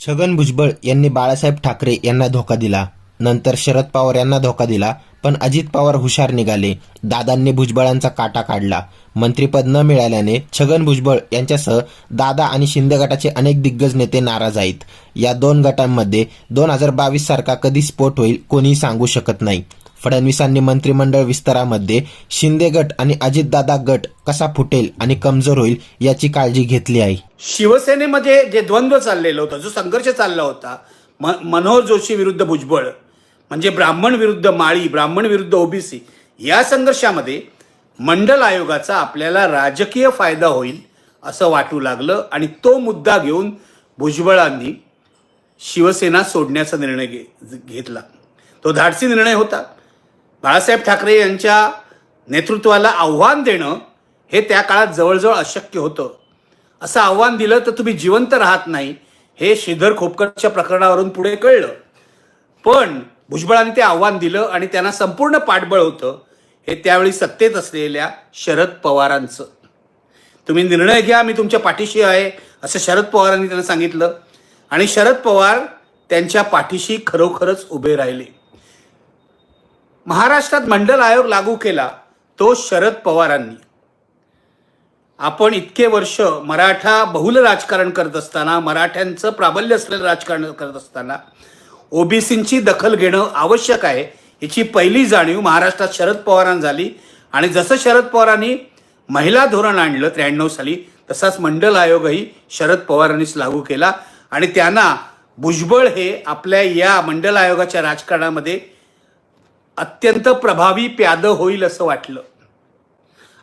छगन भुजबळ यांनी बाळासाहेब ठाकरे यांना धोका दिला. नंतर शरद पवार यांना धोका दिला पण अजित पवार हुशार निघाले. दादांनी भुजबळांचा काटा काढला. मंत्रीपद न मिळाल्याने छगन भुजबळ यांच्यासह दादा आणि शिंदे गटाचे अनेक दिग्गज नेते नाराज आहेत. या दोन गटांमध्ये दोन हजार बावीस सारखा कधी स्फोट होईल कोणीही सांगू शकत नाही. फडणवीसांनी मंत्रिमंडळ विस्तारामध्ये शिंदे गट आणि अजितदादा गट कसा फुटेल आणि कमजोर होईल याची काळजी घेतली आहे. शिवसेनेमध्ये जे द्वंद्व चाललेलं होतं जो संघर्ष चालला होता म मनोहर जोशी विरुद्ध भुजबळ म्हणजे ब्राह्मण विरुद्ध माळी ब्राह्मण विरुद्ध ओबीसी या संघर्षामध्ये मंडल आयोगाचा आपल्याला राजकीय फायदा होईल असं वाटू लागलं आणि तो मुद्दा घेऊन भुजबळांनी शिवसेना सोडण्याचा निर्णय घे घेतला. तो धाडसी निर्णय होता. बाळासाहेब ठाकरे यांच्या नेतृत्वाला आव्हान देणं हे त्या काळात जवळजवळ अशक्य होतं. असं आव्हान दिलं तर तुम्ही जिवंत राहत नाही हे श्रीधर खोपकरच्या प्रकरणावरून पुढे कळलं. पण भुजबळांनी ते आव्हान दिलं आणि त्यांना संपूर्ण पाठबळ होतं हे त्यावेळी सत्तेत असलेल्या शरद पवारांचं. तुम्ही निर्णय घ्या मी तुमच्या पाठीशी आहे असं शरद पवारांनी त्यांना सांगितलं. आणि शरद पवार त्यांच्या पाठीशी खरोखरच उभे राहिले. महाराष्ट्रात मंडल आयोग लागू केला तो शरद पवारांनी. आपण इतके वर्ष मराठा बहुल राजकारण करत असताना मराठ्यांचं प्राबल्य असलेलं राजकारण करत असताना ओबीसींची दखल घेणं आवश्यक आहे याची पहिली जाणीव महाराष्ट्रात शरद पवारांना झाली. आणि जसं शरद पवारांनी महिला धोरण आणलं त्र्याण्णव साली तसाच मंडल आयोगही शरद पवारांनीच लागू केला. आणि त्यांना भुजबळ हे आपल्या या मंडल आयोगाच्या राजकारणामध्ये अत्यंत प्रभावी प्यादं होईल असं वाटलं.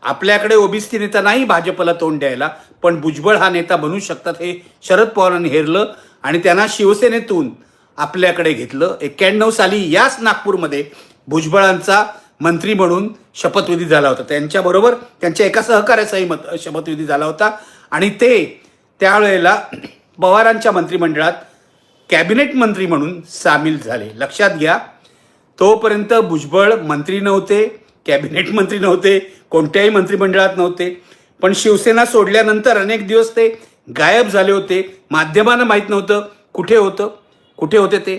आपल्याकडे ओबीसी नेता नाही भाजपला तोंड द्यायला पण भुजबळ हा नेता बनू शकतात हे शरद पवारांनी हेरलं आणि त्यांना शिवसेनेतून आपल्याकडे घेतलं. एक्क्याण्णव साली याच नागपूरमध्ये भुजबळांचा मंत्री म्हणून शपथविधी झाला होता. त्यांच्याबरोबर त्यांच्या एका सहकार्याचाही मत शपथविधी झाला होता. आणि ते त्यावेळेला पवारांच्या मंत्रिमंडळात कॅबिनेट मंत्री म्हणून सामील झाले. लक्षात घ्या तोपर्यंत भुजबळ मंत्री नव्हते कॅबिनेट मंत्री नव्हते कोणत्याही मंत्रिमंडळात नव्हते. पण शिवसेना सोडल्यानंतर अनेक दिवस ते गायब झाले होते. माध्यमांना माहीत नव्हतं कुठे होतं कुठे होते ते.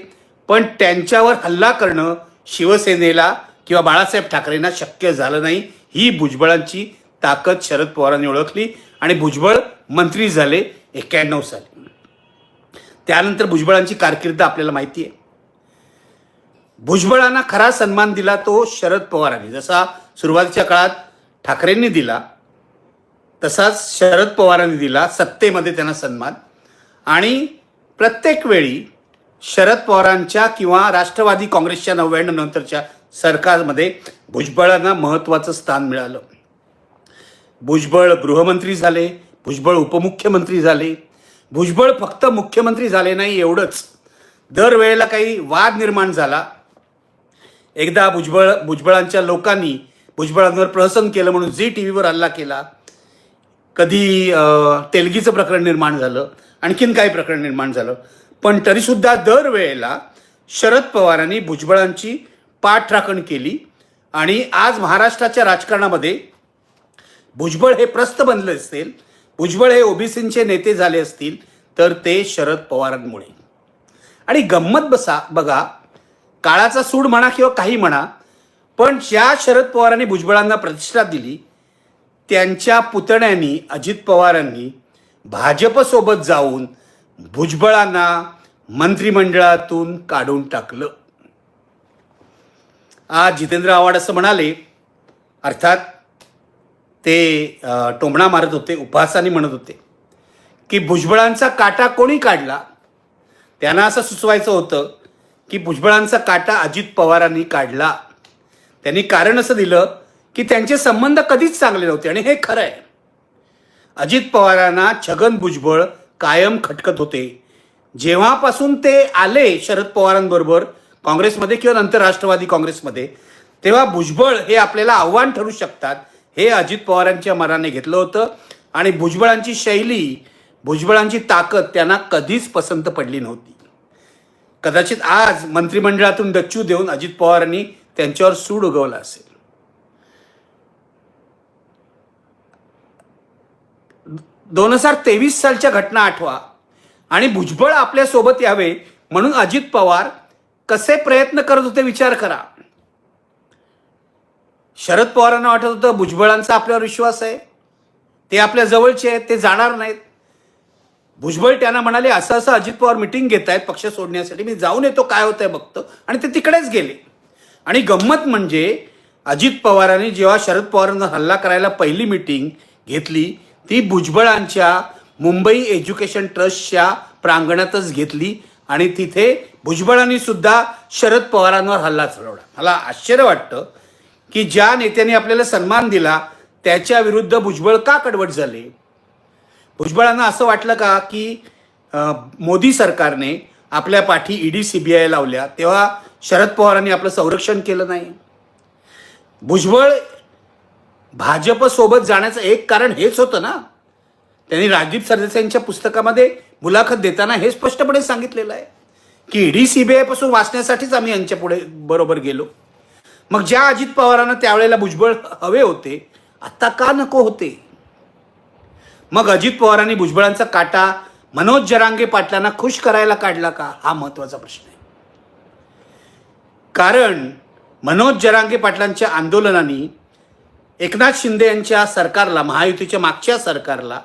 पण त्यांच्यावर हल्ला करणं शिवसेनेला किंवा बाळासाहेब ठाकरेंना शक्य झालं नाही. ही भुजबळांची ताकद शरद पवारांनी ओळखली आणि भुजबळ मंत्री झाले एक्क्याण्णव साली. त्यानंतर भुजबळांची कारकीर्द आपल्याला माहिती आहे. भुजबळांना खरा सन्मान दिला तो शरद पवारांनी. जसा सुरुवातीच्या काळात ठाकरेंनी दिला तसाच शरद पवारांनी दिला सत्तेमध्ये त्यांना सन्मान. आणि प्रत्येक वेळी शरद पवारांच्या किंवा राष्ट्रवादी काँग्रेसच्या नव्याण्णव नंतरच्या सरकारमध्ये भुजबळांना महत्त्वाचं स्थान मिळालं. भुजबळ गृहमंत्री झाले भुजबळ उपमुख्यमंत्री झाले. भुजबळ फक्त मुख्यमंत्री झाले नाही एवढंच. दरवेळेला काही वाद निर्माण झाला एकदा भुजबळ भुजबळांच्या लोकांनी भुजबळांवर प्रहसन केलं म्हणून झी टी व्हीवर हल्ला केला. कधी तेलगीचं प्रकरण निर्माण झालं आणखीन काही प्रकरण निर्माण झालं. पण तरीसुद्धा दरवेळेला शरद पवारांनी भुजबळांची पाठराखण केली. आणि आज महाराष्ट्राच्या राजकारणामध्ये भुजबळ हे प्रस्त बनले असतील भुजबळ हे ओबीसींचे नेते झाले असतील तर ते शरद पवारांमुळे. आणि गंमत बसा बघा काळाचा सूड म्हणा किंवा काही म्हणा पण ज्या शरद पवारांनी भुजबळांना प्रतिष्ठा दिली त्यांच्या पुतण्यांनी अजित पवारांनी भाजपसोबत जाऊन भुजबळांना मंत्रिमंडळातून काढून टाकलं. आज जितेंद्र आव्हाड असं म्हणाले अर्थात ते टोमणा मारत होते उपहासाने म्हणत होते की भुजबळांचा काटा कोणी काढला? त्यांना असं सुचवायचं होतं की भुजबळांचा काटा अजित पवारांनी काढला. त्यांनी कारण असं दिलं की त्यांचे संबंध कधीच चांगले नव्हते आणि हे खरं आहे. अजित पवारांना छगन भुजबळ कायम खटकत होते. जेव्हापासून ते आले शरद पवारांबरोबर काँग्रेसमध्ये किंवा नंतर राष्ट्रवादी काँग्रेसमध्ये तेव्हा भुजबळ हे आपल्याला आव्हान ठरू शकतात हे अजित पवारांच्या मनाने घेतलं होतं आणि भुजबळांची शैली भुजबळांची ताकद त्यांना कधीच पसंत पडली नव्हती. कदाचित आज मंत्रिमंडळातून डच्चू देऊन अजित पवारांनी त्यांच्यावर सूड उगवला असेल. दोन हजार तेवीस सालच्या घटना आठवा आणि भुजबळ आपल्यासोबत यावे म्हणून अजित पवार कसे प्रयत्न करत होते विचार करा. शरद पवारांना वाटत होतं भुजबळांचा आपल्यावर विश्वास आहे. ते आपल्या जवळचे आहेत ते जाणार नाहीत. भुजबळ त्यांना म्हणाले असं असं अजित पवार मिटिंग घेत आहेत पक्ष सोडण्यासाठी. मी जाऊन येतो काय होतंय बघतो. आणि ते तिकडेच गेले. आणि गंमत म्हणजे अजित पवारांनी जेव्हा शरद पवारांना हल्ला करायला पहिली मिटिंग घेतली ती भुजबळांच्या मुंबई एज्युकेशन ट्रस्टच्या प्रांगणातच घेतली आणि तिथे भुजबळांनी सुद्धा शरद पवारांवर हल्ला चढवला. मला आश्चर्य वाटतं की ज्या नेत्याने आपल्याला सन्मान दिला त्याच्या विरुद्ध भुजबळ का कडवट झाले? भुजबळांना असं वाटलं का की मोदी सरकारने आपल्या पाठी ईडी सीबीआय लावल्या तेव्हा शरद पवारांनी आपलं संरक्षण केलं नाही? भुजबळ भाजपसोबत जाण्याचं एक कारण हेच होतं ना? त्यांनी राजदीप सरदेसाईंच्या पुस्तकामध्ये मुलाखत देताना हे स्पष्टपणे सांगितलेलं आहे की ईडी बी आयपासून वाचण्यासाठीच आम्ही यांच्या पुढे बरोबर गेलो. मग ज्या अजित पवारांना त्यावेळेला भुजबळ हवे होते आत्ता का नको होते? मग अजित पवारांनी भुजबळांचा काटा मनोज जरांगे पाटलांना खुश करायला काढला का? हा महत्त्वाचा प्रश्न आहे. कारण मनोज जरांगे पाटलांच्या आंदोलनाने एकनाथ शिंदे यांच्या सरकारला महायुतीच्या मागच्या सरकारला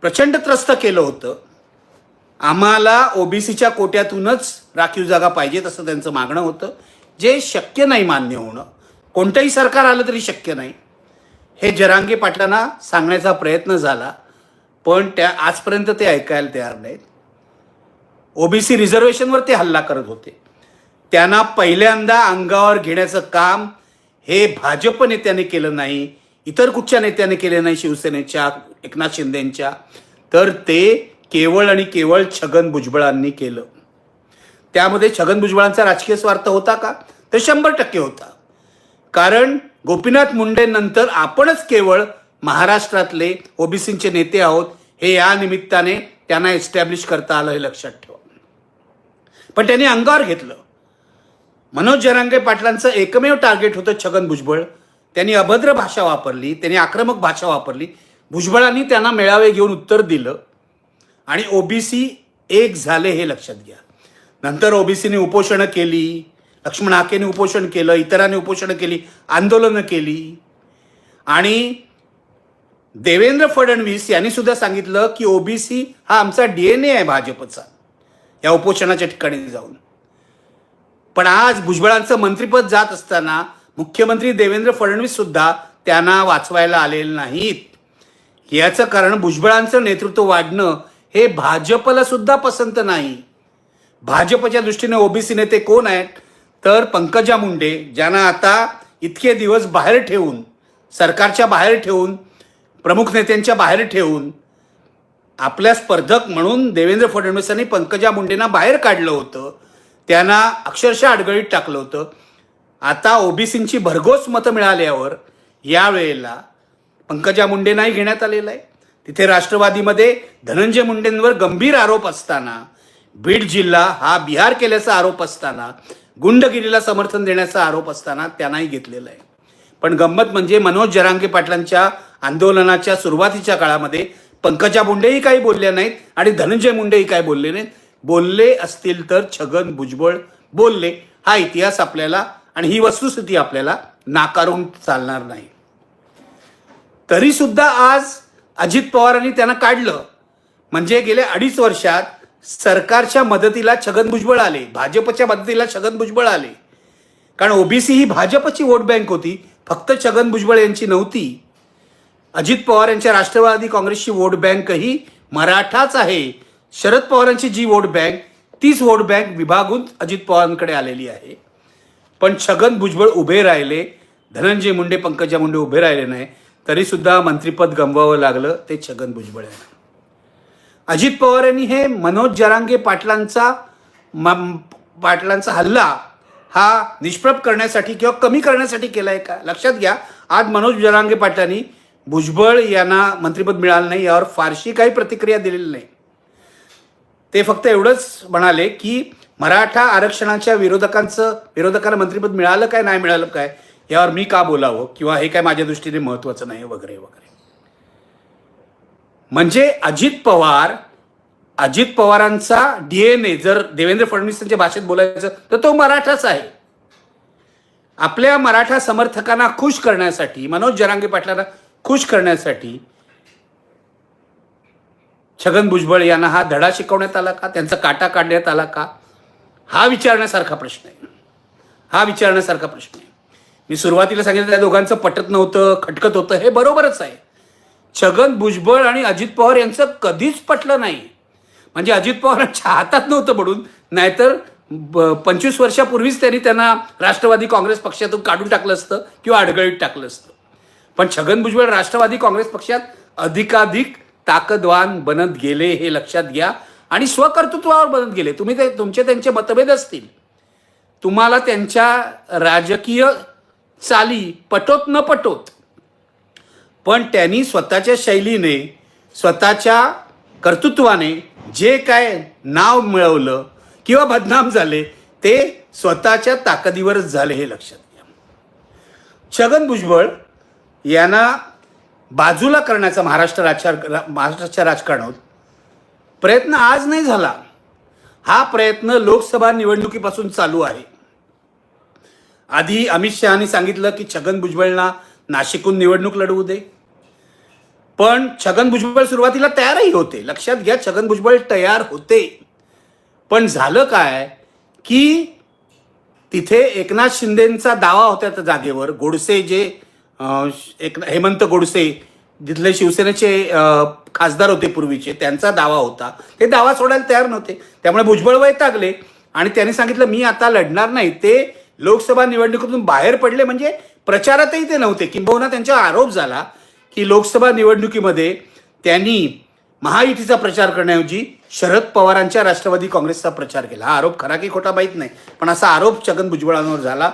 प्रचंड त्रस्त केलं होतं. आम्हाला ओबीसीच्या कोट्यातूनच राखीव जागा पाहिजेत असं त्यांचं मागणं होतं. जे शक्य नाही मान्य होणं. कोणतंही सरकार आलं तरी शक्य नाही. हे जरांगे पाटलांना सांगण्याचा प्रयत्न झाला पण त्या आजपर्यंत ते ऐकायला तयार नाहीत. ओबीसी रिझर्वेशनवर ते हल्ला करत होते. त्यांना पहिल्यांदा अंगावर घेण्याचं काम हे भाजप नेत्याने केलं नाही इतर कुठच्या नेत्याने केले नाही शिवसेनेच्या एकनाथ शिंदेच्या. तर ते केवळ आणि केवळ छगन भुजबळांनी केलं. त्यामध्ये छगन भुजबळांचा राजकीय स्वार्थ होता का? तर शंभर टक्के होता. कारण गोपीनाथ मुंडेंनंतर आपणच केवळ महाराष्ट्रातले ओबीसींचे नेते आहोत हे या निमित्ताने त्यांना एस्टॅब्लिश करता आलं हे लक्षात ठेवा. पण त्यांनी अंगावर घेतलं. मनोज जरांगे पाटलांचं एकमेव टार्गेट होतं छगन भुजबळ. त्यांनी अभद्र भाषा वापरली त्यांनी आक्रमक भाषा वापरली. भुजबळांनी त्यांना मेळावे घेऊन उत्तर दिलं. आणि ओबीसी एक झाले हे लक्षात घ्या. नंतर ओबीसीने उपोषणं केली लक्ष्मण हाकेने उपोषण केलं इतरांनी उपोषणं केली आंदोलनं केली. आणि देवेंद्र फडणवीस यांनी सुद्धा सांगितलं की ओबीसी हा आमचा डीएनए आहे भाजपचा या उपोषणाच्या ठिकाणी जाऊन. पण आज भुजबळांचं मंत्रिपद जात असताना मुख्यमंत्री देवेंद्र फडणवीस सुद्धा त्यांना वाचवायला आलेले नाहीत. याचं कारण भुजबळांचं नेतृत्व वाढणं हे भाजपला सुद्धा पसंत नाही. भाजपच्या दृष्टीने ओबीसी नेते कोण आहेत? तर पंकजा मुंडे ज्यांना आता इतके दिवस बाहेर ठेवून सरकारच्या बाहेर ठेवून प्रमुख नेत्यांच्या बाहेर ठेवून आपल्या स्पर्धक म्हणून देवेंद्र फडणवीसांनी पंकजा मुंडेंना बाहेर काढलं होतं. त्यांना अक्षरशः अडगळीत टाकलं होतं. आता ओबीसींची भरघोस मतं मिळाल्यावर यावेळेला पंकजा मुंडेंनाही घेण्यात आलेलं आहे. तिथे राष्ट्रवादीमध्ये धनंजय मुंडेंवर गंभीर आरोप असताना बीड जिल्हा हा बिहार केल्याचा आरोप असताना गुंडगिरीला समर्थन देण्याचा आरोप असताना त्यांनाही घेतलेला आहे. पण गंमत म्हणजे मनोज जरांगे पाटलांच्या आंदोलनाच्या सुरुवातीच्या काळामध्ये पंकजा मुंडेही काही बोलल्या नाहीत आणि धनंजय मुंडेही काही बोलले नाहीत. बोलले असतील तर छगन भुजबळ बोलले. हा इतिहास आपल्याला आणि ही वस्तुस्थिती आपल्याला नाकारून चालणार नाही. तरी सुद्धा आज अजित पवारांनी त्यांना काढलं. म्हणजे गेल्या अडीच वर्षात सरकारच्या मदतीला छगन भुजबळ आले भाजपच्या मदतीला छगन भुजबळ आले. कारण ओबीसी ही भाजपची वोट बँक होती फक्त छगन भुजबळ यांची नव्हती. अजित पवार यांच्या राष्ट्रवादी काँग्रेसची वोट बँक ही मराठाच आहे. शरद पवारांची जी वोट बँक तीच वोट बँक विभागून अजित पवारांकडे आलेली आहे. पण छगन भुजबळ उभे राहिले धनंजय मुंडे पंकजा मुंडे उभे राहिले नाही तरीसुद्धा मंत्रिपद गमवावं लागलं ते छगन भुजबळ यांना. अजित पवार यांनी हे मनोज जरांगे पाटलांचा म- पाटलांचा हल्ला हा निष्प्रभ करण्यासाठी किंवा कमी करण्यासाठी केला आहे का? लक्षात घ्या. आज मनोज जरांगे पाटलांनी भुजबळ यांना मंत्रिपद मिळालं नाही यावर फारशी काही प्रतिक्रिया दिलेली नाही. ते फक्त एवढंच म्हणाले की मराठा आरक्षणाच्या विरोधकांचं विरोधकांना मंत्रिपद मिळालं काय नाही मिळालं काय यावर मी का बोलावं? किंवा हे काय माझ्या दृष्टीने महत्त्वाचं नाही वगैरे वगैरे. म्हणजे अजित पवार अजित पवारांचा डीएनए जर देवेंद्र फडणवीसांच्या भाषेत बोलायचं तर तो मराठाच आहे. आपल्या मराठा समर्थकांना खुश करण्यासाठी मनोज जरांगे पाटलांना खुश करण्यासाठी छगन भुजबळ यांना हा धडा शिकवण्यात आला का? त्यांचा काटा काढण्यात आला का? हा विचारण्यासारखा प्रश्न आहे. हा विचारण्यासारखा प्रश्न आहे. मी सुरुवातीला सांगितलं त्या दोघांचं पटत नव्हतं खटकत होतं हे बरोबरच आहे. छगन भुजबळ आणि अजित पवार यांचं कधीच पटलं नाही. म्हणजे अजित पवारांच्या हातात नव्हतं म्हणून नाहीतर पंचवीस वर्षापूर्वीच त्यांनी त्यांना राष्ट्रवादी काँग्रेस पक्षातून काढून टाकलं असतं किंवा अडगळीत टाकलं असतं. पण छगन भुजबळ राष्ट्रवादी काँग्रेस पक्षात अधिकाधिक ताकदवान बनत गेले हे लक्षात घ्या आणि स्वकर्तृत्वावर बनत गेले. तुम्ही ते तुमचे त्यांचे मतभेद असतील. तुम्हाला त्यांच्या राजकीय चाली पटोत न पटोत पण त्यांनी स्वतःच्या शैलीने स्वतःच्या कर्तृत्वाने जे काय नाव मिळवलं किंवा बदनाम झाले ते स्वतःच्या ताकदीवरच झाले हे लक्षात घ्या. छगन भुजबळ यांना बाजूला करण्याचा महाराष्ट्र राजकार महाराष्ट्राच्या राजकारणात प्रयत्न आज नाही झाला. हा प्रयत्न लोकसभा निवडणुकीपासून चालू आहे. आधी अमित शहानी सांगितलं की छगन भुजबळना नाशिकहून निवडणूक लढवू दे. पण छगन भुजबळ सुरुवातीला तयारही होते. लक्षात घ्या छगन भुजबळ तयार होते. पण झालं काय की तिथे एकनाथ शिंदेचा दावा होता त्या जागेवर. गोडसे जे एक हेमंत गोडसे तिथले शिवसेनेचे खासदार होते पूर्वीचे त्यांचा दावा होता. ते दावा सोडायला तयार नव्हते. त्यामुळे भुजबळ वैतागले आणि त्यांनी सांगितलं मी आता लढणार नाही. ते लोकसभा निवडणुकीतून बाहेर पडले. म्हणजे प्रचारातही ते नव्हते. किंबहुना त्यांचा आरोप झाला की लोकसभा निवडणुकीमध्ये त्यांनी महायुतीचा प्रचार करण्याऐवजी शरद पवारांच्या राष्ट्रवादी काँग्रेसचा प्रचार केला. हा आरोप खरा की खोटा माहीत नाही. पण असा आरोप छगन भुजबळांवर झाला.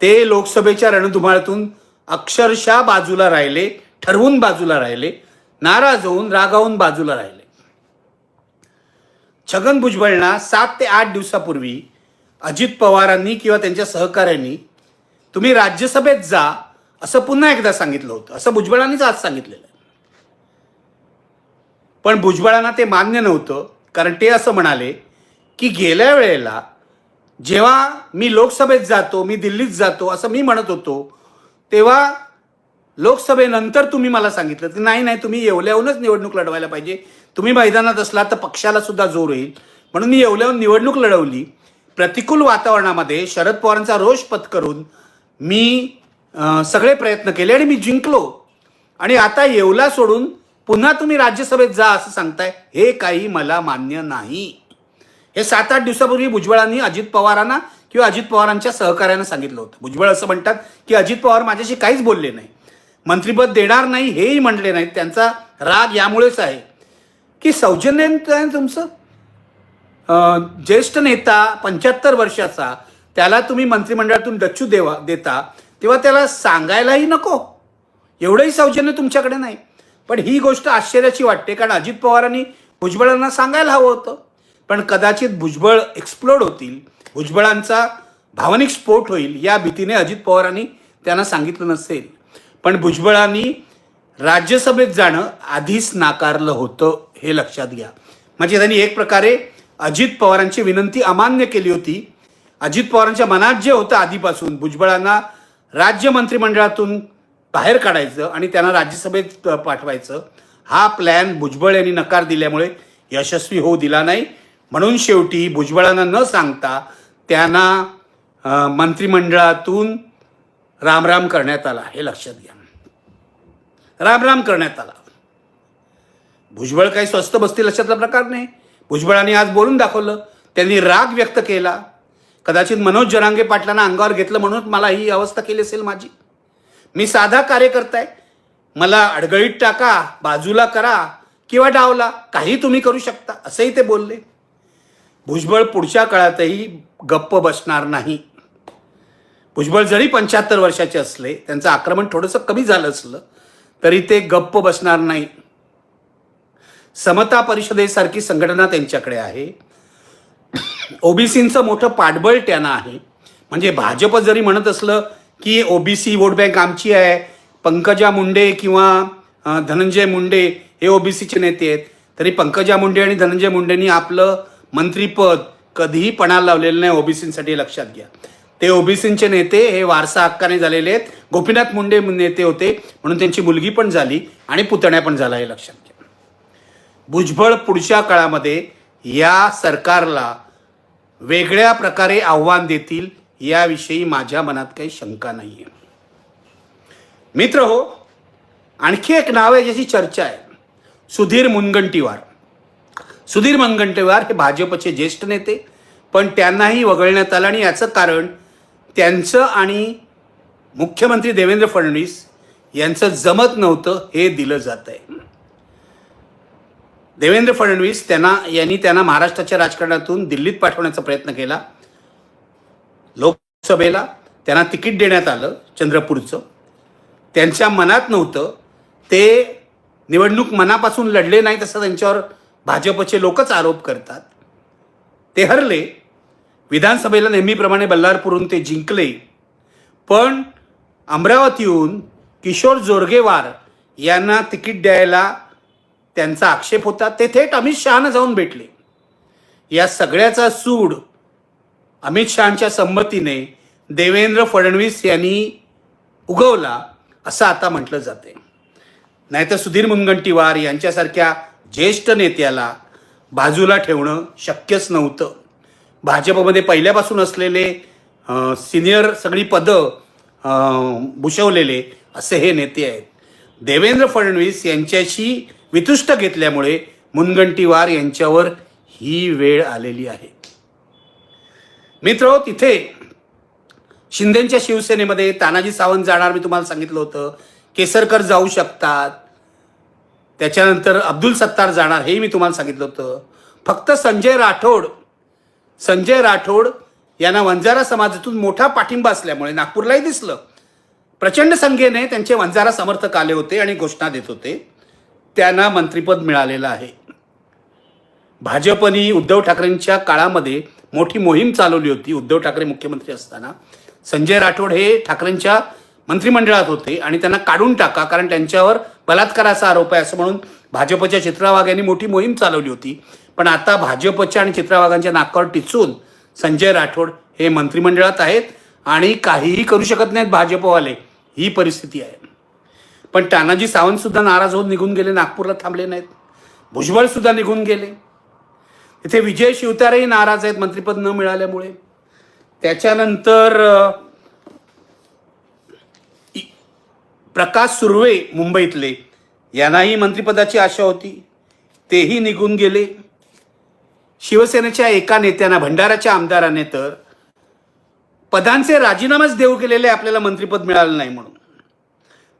ते लोकसभेच्या रणधुमाळ्यातून अक्षरशः बाजूला राहिले ठरवून बाजूला राहिले नाराज होऊन रागावून बाजूला राहिले. छगन भुजबळना सात ते आठ दिवसापूर्वी अजित पवारांनी किंवा त्यांच्या सहकाऱ्यांनी तुम्ही राज्यसभेत जा असं पुन्हा एकदा सांगितलं होतं. असं भुजबळांनीच आज सांगितलेलं आहे. पण भुजबळांना ते मान्य नव्हतं कारण ते असं म्हणाले की गेल्या वेळेला जेव्हा मी लोकसभेत जातो मी दिल्लीत जातो असं मी म्हणत होतो तेव्हा लोकसभेनंतर तुम्ही मला सांगितलं की नाही नाही तुम्ही येवल्याहूनच निवडणूक लढवायला पाहिजे. तुम्ही मैदानात असला तर पक्षाला सुद्धा जोर येईल. म्हणून मी येवल्याहून निवडणूक लढवली. प्रतिकूल वातावरणामध्ये शरद पवारांचा रोष पत्करून मी सगळे प्रयत्न केले आणि मी जिंकलो. आणि आता येवला सोडून पुन्हा तुम्ही राज्यसभेत जा असं सांगताय हे काही मला मान्य नाही. हे सात आठ दिवसापूर्वी भुजबळांनी अजित पवारांना किंवा अजित पवारांच्या सहकार्यानं सांगितलं होतं. भुजबळ असं म्हणतात की अजित पवार माझ्याशी काहीच बोलले नाही. मंत्रिपद देणार नाही हेही म्हटले नाहीत. त्यांचा राग यामुळेच आहे की सौजन्य आहे तुमचं. ज्येष्ठ नेता पंच्याहत्तर वर्षाचा त्याला तुम्ही मंत्रिमंडळातून डच्चू देवा देता. तेव्हा त्याला सांगायलाही नको. एवढंही सौजन्य तुमच्याकडे नाही. पण ही गोष्ट आश्चर्याची वाटते कारण अजित पवारांनी भुजबळांना सांगायला हवं होतं. पण कदाचित भुजबळ एक्सप्लोड होतील भुजबळांचा भावनिक स्फोट होईल या भीतीने अजित पवारांनी त्यांना सांगितलं नसेल. पण भुजबळांनी राज्यसभेत जाणं आधीच नाकारलं होतं हे लक्षात घ्या. म्हणजे त्यांनी एक प्रकारे अजित पवारांची विनंती अमान्य केली होती. अजित पवारांच्या मनात जे होतं आधीपासून भुजबळांना राज्य मंत्रिमंडळातून बाहेर काढायचं आणि त्यांना राज्यसभेत पाठवायचं हा प्लॅन भुजबळ यांनी नकार दिल्यामुळे यशस्वी होऊ दिला नाही. म्हणून शेवटी भुजबळांना न सांगता त्यांना मंत्रिमंडळातून रामराम करण्यात आला हे लक्षात घ्या. रामराम करण्यात आला. भुजबळ काही स्वस्त बसतील अशातला प्रकार नाही. भुजबळांनी आज बोलून दाखवलं. त्यांनी राग व्यक्त केला. कदाचित मनोज जरांगे पाटलांना अंगावर घेतलं म्हणून मला ही अवस्था केली असेल माझी. मी साधा कार्यकर्ता आहे. मला अडगळीत टाका बाजूला करा किंवा डावला काही तुम्ही करू शकता असंही ते बोलले. भुजबळ पुढच्या काळातही गप्प बसणार नाही. भुजबळ जरी पंच्याहत्तर वर्षाचे असले त्यांचं आक्रमण थोडंसं कमी झालं असलं तरी ते गप्प बसणार नाही. समता परिषदेसारखी संघटना त्यांच्याकडे आहे. ओबीसींचं मोठं पाठबळ त्यांना आहे. म्हणजे भाजप जरी म्हणत असलं की ओबीसी वोट बँक आमची आहे पंकजा मुंडे किंवा धनंजय मुंडे हे ओबीसीचे नेते आहेत तरी पंकजा मुंडे आणि धनंजय मुंडेंनी आपलं मंत्रीपद कधीही पणाला लावलेलं नाही ओबीसींसाठी लक्षात घ्या. ते ओबीसींचे नेते हे वारसा हक्काने झालेले आहेत. गोपीनाथ मुंडे नेते होते म्हणून त्यांची मुलगी पण झाली आणि पुतण्या पण झाला हे लक्षात घ्या. भुजबळ पुढच्या काळामध्ये या सरकारला वेगळ्या प्रकारे आव्हान देतील याविषयी माझ्या मनात काही शंका नाही आहे मित्र हो आणखी एक नाव आहे ज्याची चर्चा आहे. सुधीर मुनगंटीवार. सुधीर मुनगंटीवार हे भाजपचे ज्येष्ठ नेते पण त्यांनाही वगळण्यात आलं आणि याचं कारण त्यांचं आणि मुख्यमंत्री देवेंद्र फडणवीस यांचं जमत नव्हतं हे दिलं जात आहे देवेंद्र फडणवीस त्यांना यांनी त्यांना महाराष्ट्राच्या राजकारणातून दिल्लीत पाठवण्याचा प्रयत्न केला. लोकसभेला त्यांना तिकीट देण्यात आलं चंद्रपूरचं. त्यांच्या मनात नव्हतं. ते निवडणूक मनापासून लढले नाही तसं त्यांच्यावर भाजपचे लोकच आरोप करतात. ते हरले. विधानसभेला नेहमीप्रमाणे बल्लारपूरहून ते जिंकले. पण अमरावतीहून किशोर जोरगेवार यांना तिकीट द्यायला त्यांचा आक्षेप होता ते थेट अमित शहानं जाऊन भेटले. या सगळ्याचा सूड अमित शहाच्या संमतीने देवेंद्र फडणवीस यांनी उगवला असं आता म्हटलं जाते नाहीतर सुधीर मुनगंटीवार यांच्यासारख्या ज्येष्ठ नेत्याला बाजूला ठेवणं शक्यच नव्हतं. भाजपमध्ये पहिल्यापासून असलेले सिनियर सगळी पदं भुषवलेले भूषवलेले असे हे नेते आहेत. देवेंद्र फडणवीस यांच्याशी वितुष्ट घेतल्यामुळे मुनगंटीवार यांच्यावर ही वेळ आलेली आहे. मित्र तिथे शिंदेच्या शिवसेनेमध्ये तानाजी सावंत जाणार मी तुम्हाला सांगितलं होतं. केसरकर जाऊ शकतात. त्याच्यानंतर अब्दुल सत्तार जाणार हेही मी तुम्हाला सांगितलं होतं. फक्त संजय राठोड संजय राठोड यांना वंजारा समाजातून मोठा पाठिंबा असल्यामुळे नागपूरलाही दिसलं. प्रचंड संख्येने त्यांचे वंजारा समर्थक आले होते आणि घोषणा देत होते. त्यांना मंत्रिपद मिळालेलं आहे. भाजपनी उद्धव ठाकरेंच्या काळामध्ये मोठी मोहीम चालवली होती. उद्धव ठाकरे मुख्यमंत्री असताना. संजय राठोड हे ठाकरेंच्या मंत्रिमंडळात होते आणि त्यांना काढून टाका कारण त्यांच्यावर बलात्काराचा आरोप आहे असं म्हणून भाजपच्या चित्रावाघ यांनी मोठी मोहीम चालवली होती. पण आता भाजपच्या आणि चित्रावाघांच्या नाकावर टिचून संजय राठोड हे मंत्रिमंडळात आहेत आणि काहीही करू शकत नाहीत भाजपवाले. ही परिस्थिती आहे. पण तानाजी सावंत सुद्धा नाराज होऊन निघून गेले नागपूरला थांबले नाहीत. भुजबळ सुद्धा निघून गेले. इथे विजय शिवतारेही नाराज आहेत मंत्रिपद न मिळाल्यामुळे. त्याच्यानंतर प्रकाश सुर्वे मुंबईतले. यांनाही मंत्रिपदाची आशा होती. तेही निघून गेले. शिवसेनेच्या एका नेत्यांना भंडाराच्या आमदाराने तर पदांचे राजीनामेच देऊ केलेले आपल्याला मंत्रिपद मिळालं नाही म्हणून.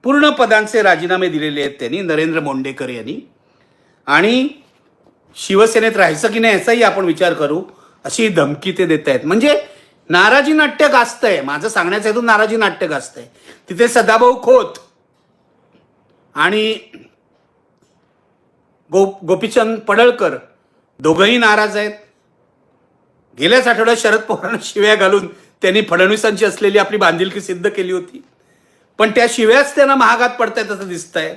पूर्ण पदांचे राजीनामे दिलेले आहेत त्यांनी नरेंद्र मोंडेकर यांनी. आणि शिवसेनेत राहायचं की नाही याचाही आपण विचार करू अशी धमकी ते देत आहेत. म्हणजे नाराजी नाट्य गाजतंय माझं सांगण्याचा हेतू नाराजी नाट्य गाजतंय तिथे सदाभाऊ खोत आणि गो गोपीचंद पडळकर दोघंही नाराज आहेत. गेल्याच आठवड्यात शरद पवारांना शिव्या घालून त्यांनी फडणवीसांची असलेली आपली बांधिलकी सिद्ध केली होती. पण त्या शिव्याच त्यांना महागात पडतायत असं दिसतंय.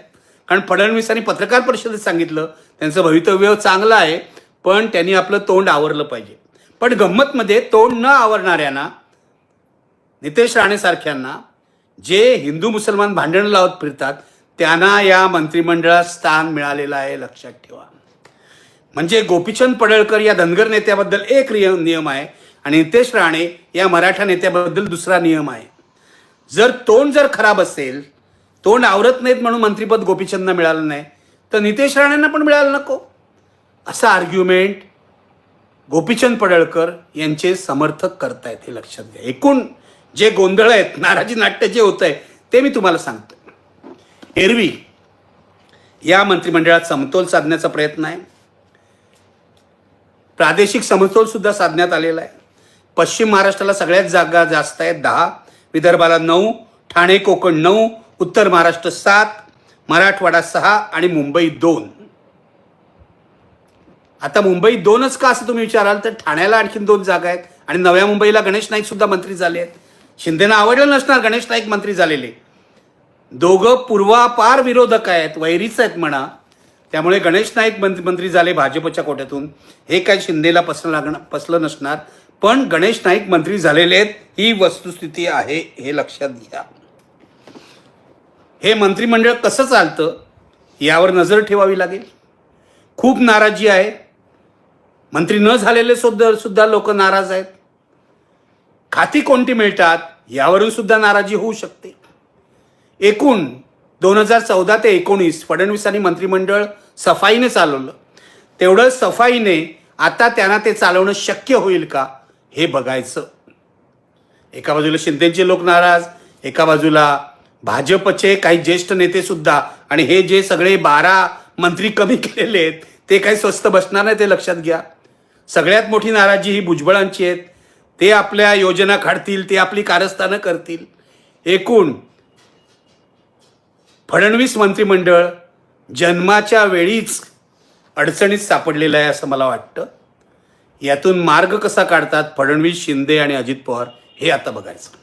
कारण फडणवीसांनी पत्रकार परिषदेत सांगितलं त्यांचं भवितव्य चांगलं आहे पण त्यांनी आपलं तोंड आवरलं पाहिजे. पण गंमतमध्ये तोंड न आवरणाऱ्यांना नितेश राणेसारख्यांना जे हिंदू मुसलमान भांडण लावत फिरतात त्यांना या मंत्रिमंडळात स्थान मिळालेलं आहे लक्षात ठेवा. म्हणजे गोपीचंद पडळकर या धनगर नेत्याबद्दल एक नियम आहे आणि नितेश राणे या मराठा नेत्याबद्दल दुसरा नियम आहे. जर तोंड जर खराब असेल तोंड आवरत नाहीत म्हणून मंत्रीपद गोपीचंदना मिळालं नाही तर नितेश राणेंना पण मिळालं नको. असं आर्ग्युमेंट गोपीचंद पडळकर यांचे समर्थक करतायत हे लक्षात घ्या. एकूण जे गोंधळ आहेत नाराजी नाट्य जे होत आहे ते मी तुम्हाला सांगतो एरवी या मंत्रिमंडळात समतोल साधण्याचा प्रयत्न आहे. प्रादेशिक समतोल सुद्धा साधण्यात आलेला आहे. पश्चिम महाराष्ट्राला सगळ्यात जागा जास्त आहेत दहा. विदर्भाला नऊ ठाणे कोकण नऊ उत्तर महाराष्ट्र सात मराठवाडा सहा आणि मुंबई दोन. आता मुंबई दोनच का असं तुम्ही विचाराल? तर ठाण्याला आणखीन दोन जागा आहेत आणि नव्या मुंबईला गणेश नाईक सुद्धा मंत्री झाले आहेत. शिंदेना आवडलं नसणार गणेश नाईक मंत्री झालेले. दोघं पूर्वापार विरोधक आहेत वैरीच आहेत म्हणा. त्यामुळे गणेश नाईक मंत्री झाले भाजपच्या कोट्यातून. हे काय शिंदेला पसलं लागणं पसलं नसणार. पण गणेश नाईक मंत्री झालेले आहेत ही वस्तुस्थिती आहे हे लक्षात घ्या. हे मंत्रिमंडळ कसं चालतं यावर नजर ठेवावी लागेल. खूप नाराजी आहे. मंत्री न झालेले सुद्धा सुद्धा लोक नाराज आहेत. खाती कोणती मिळतात यावरून सुद्धा नाराजी होऊ शकते. एकूण दोन हजार चौदा ते एकोणीस फडणवीसांनी मंत्रिमंडळ सफाईने चालवलं. तेवढं सफाईने आता त्यांना ते चालवणं शक्य होईल का हे बघायचं. एका बाजूला शिंदेचे लोक नाराज एका बाजूला भाजपचे काही ज्येष्ठ नेतेसुद्धा आणि हे जे सगळे बारा मंत्री कमी केलेले आहेत ते काही स्वस्त बसणार नाही ते लक्षात घ्या. सगळ्यात मोठी नाराजी ही भुजबळांची आहेत. ते आपल्या योजना काढतील ते आपली कारस्थानं करतील. एकूण फडणवीस मंत्रिमंडळ जन्माच्या वेळीच अडचणीत सापडलेलं आहे असं मला वाटतं. यातून मार्ग कसा काढतात फडणवीस शिंदे आणि अजित पवार हे आता बघायचं.